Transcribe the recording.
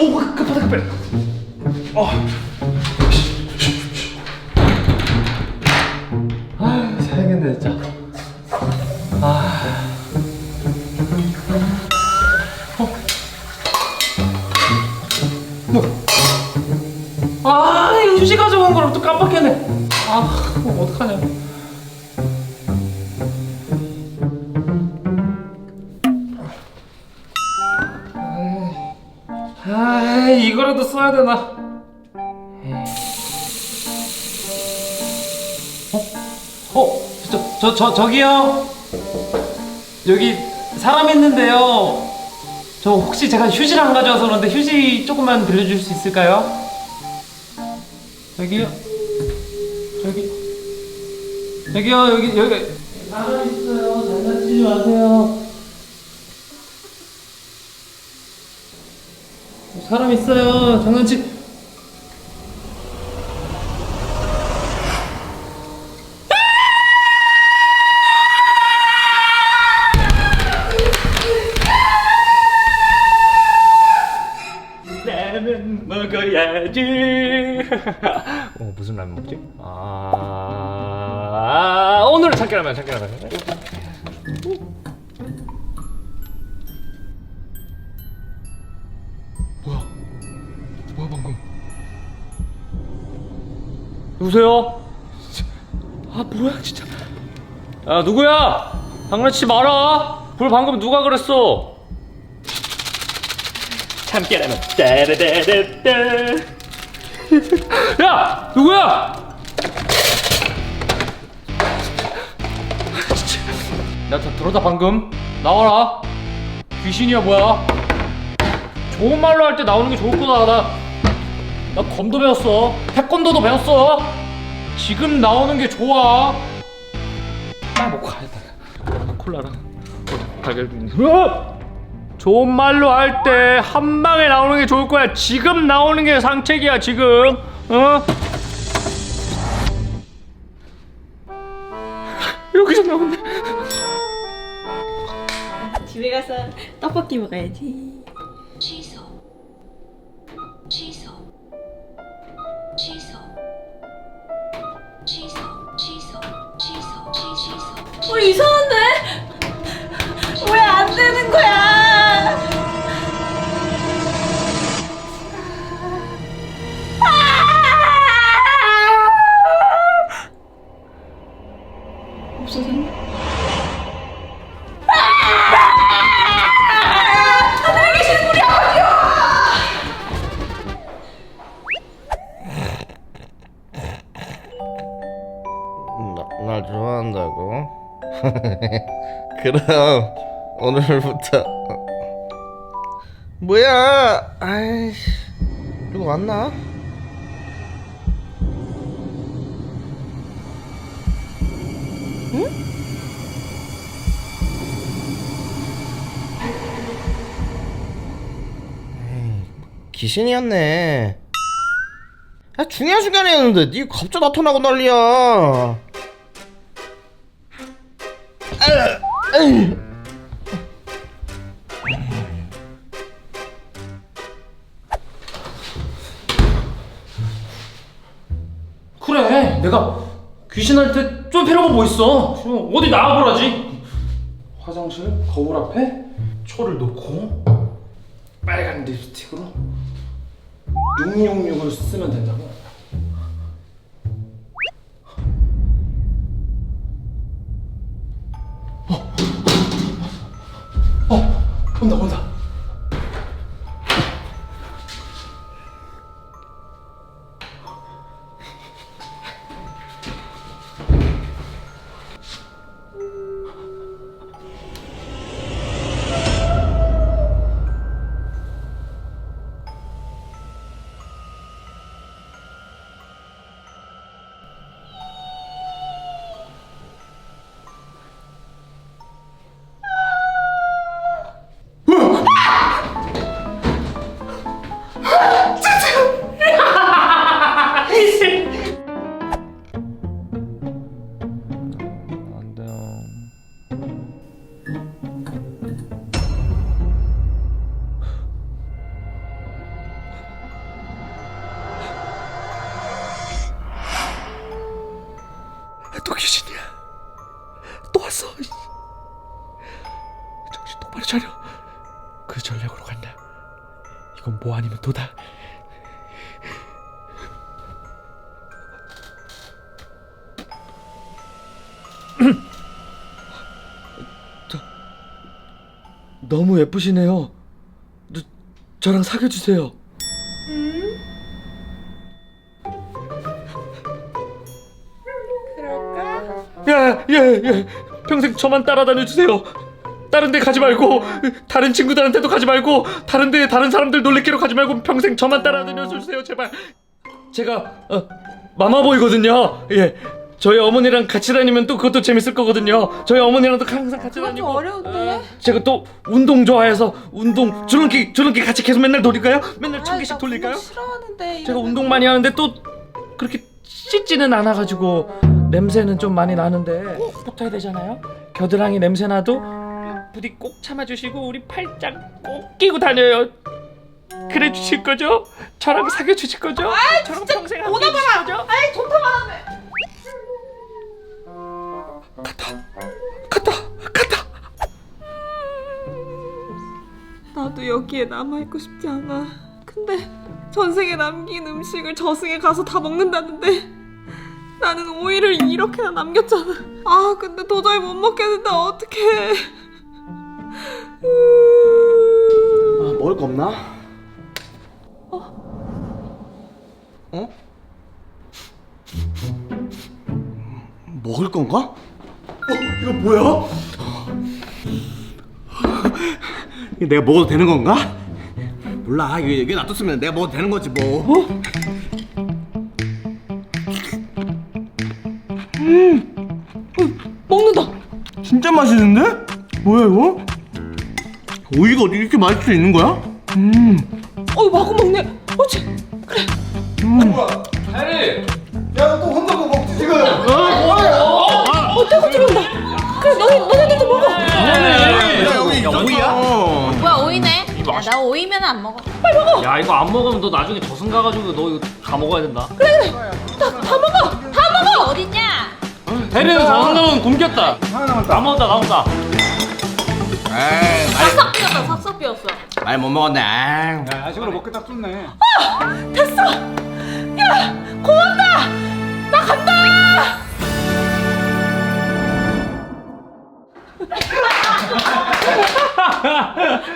오 급하다 급해. 어. 아 살겠네 진짜. 아. 어. 아 이거 휴지 가져온 걸 또 깜빡했네. 아 그럼 어떡하냐. 아 이거라도 써야 되나? 어? 어? 저, 저, 저, 저기요? 여기 사람 있는데요. 저 혹시 제가 휴지를 안 가져와서 그런데 휴지 조금만 빌려줄 수 있을까요? 여기요? 저기 여기요 여기 여기 사람 있어요 장난치지 마세요 사람 있어요 장난치 라면 먹어야지. 어 무슨 라면 먹지? 아 오늘은 참깨라면 참깨라면. 누구세요? 아 뭐야 진짜? 야 누구야? 장난치지 마라. 불 방금 누가 그랬어? 참깨라면 따라다라따 야 누구야 나다 들었다 방금 나와라 귀신이야 뭐야 좋은 말로 할 때 나오는 게 좋구나 나, 나 검도 배웠어 태권도도 배웠어 지금 나오는 게 좋아 빨리 먹고 가야겠다 콜라랑 어, 달걀 으아! 좋은 말로 할 때 한 방에 나오는 게 좋을 거야. 지금 나오는 게 상책이야 지금. 어? 여기서 나오네. 집에 가서 떡볶이 먹어야지. 취 어 이상한데? 왜 안 되는 거야? 없어졌네. 좋아한다고? 그럼 오늘부터 어. 뭐야? 아이씨 누구 왔나? 응? 귀신이었네. 아 중요한 시간이었는데 니 갑자기 나타나고 난리야. 그래, 내가 귀신한테 쫓기려고 뭐 있어? 어디 나와보라지. 화장실 거울 앞에 초를 놓고 빨간 립스틱으로 666을 쓰면 된다고. 온다, 온다. 간다. 이건 뭐 아니면 도다. 저, 너무 예쁘시네요. 저, 저랑 사귀어 주세요. 예, 예, 예. 평생 저만 따라다녀 주세요. 다른 데 가지 말고 다른 친구들한테도 가지 말고 다른 데 다른 사람들 놀래키러 가지 말고 평생 저만 따라다녀 주세요, 제발. 제가 어, 마마보이거든요. 예. 저희 어머니랑 같이 다니면 또 그것도 재밌을 거거든요. 저희 어머니랑도 항상 같이 그건 다니고. 좀 어려운데. 어, 제가 또 운동 좋아해서 운동 줄넘기 줄넘기 같이 계속 맨날 돌릴까요? 맨날 천 개씩 나 돌릴까요? 싫어하는데. 제가 운동 많이 하는데 또 그렇게 씻지는 않아가지고 냄새는 좀 많이 나는데 꼭 붙어야 되잖아요. 겨드랑이 냄새 나도 부디 꼭 참아주시고 우리 팔짱 꼭 끼고 다녀요. 그래 주실 거죠? 저랑 사귀어 주실 거죠? 저랑 평생 함께 해주실 거죠? 아이 좋다 말하네. 갔다 갔다 갔다. 나도 여기에 남아 있고 싶지 않아. 근데 전생에 남긴 음식을 저승에 가서 다 먹는다는데 나는 오이를 이렇게나 남겼잖아. 아 근데 도저히 못 먹겠는데 어떡해. 아, 먹을 거 없나? 어? 먹을 건가? 어? 이거 뭐야? 이거 내가 먹어도 되는 건가? 몰라 이게, 이게 놔뒀으면 내가 먹어도 되는 거지 뭐 먹는다. 진짜 맛있는데? 뭐야 이거? 오이가 어떻게 이렇게 맛있을 수 있는 거야? 음어 마구 먹네. 어찌? 해리. 야 또 혼자 뭐 먹지 지금? 어 떼고 들어온다. 그래 너희 너네들도 먹어. 야 여기 오이야? 뭐야 오이네? 야, 나 오이면 안 먹어. 야 이거 안 먹으면 너 나중에 저승 가가지고 너 이거 다 먹어야 된다. 다 먹어. 다 먹어. 어딨냐? 해리는 저승 가면 굶겼다. 하나 남았다 다 먹었다 다 먹었다. 에이 삭삭 비었어. 삭삭 비었어. 많이 못 먹었네 아이. 야 야식으로 먹기 딱 좋네 됐어. 야 고맙다. 나 간다.